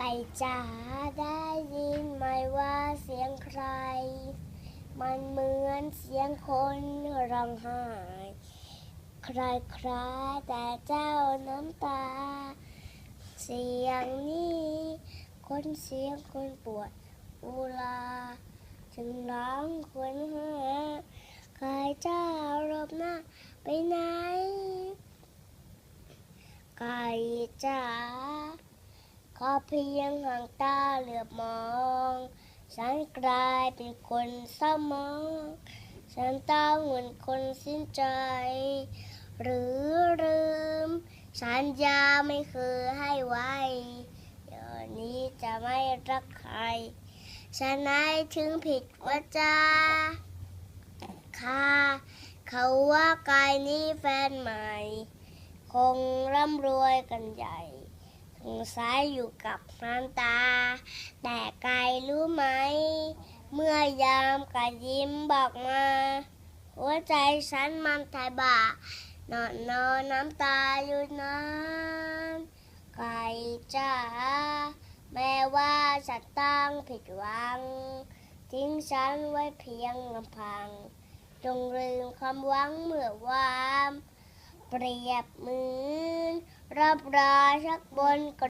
ไก่จ๋าได้ยินไหมว่าเสียงใคร มันเหมือนเสียงคนร้องไห้คลายคลาแต่เจ้าน้ำตา เสียงนี้ คนเสียงคนปวดอุลาจึงร้องคนหาใครเจ้ารบหน้าไปไหนไก่จ๋า ขอเพียงห่างตาเหลือบมอง ฉันกลายเป็นคนเศร้ามอง ฉันต้องเหมือนคนสิ้นใจ หรือลืมฉันยาไม่เคยให้ไว้เดี๋ยวนี้จะไม่รักใคร ฉันไหนถึงผิดว่าจาค่ะ เขาว่ากายนี้แฟนใหม่ คงร่ำรวยกันใหญ่ สงสัยอยู่กับน้ำตา แต่ไกลรู้ไหม เมื่อยามกะยิ้มบอกมา หัวใจฉันมันไทยบ่านอนนอนน้ำตาอยู่นานไก่จ้าแม้ว่าฉันต้งผิดหวัง ทิ้งฉันไว้เพียงลำพัง จงลืมความหวังเมื่อวานเปรียบเหมือนรับราชักบนก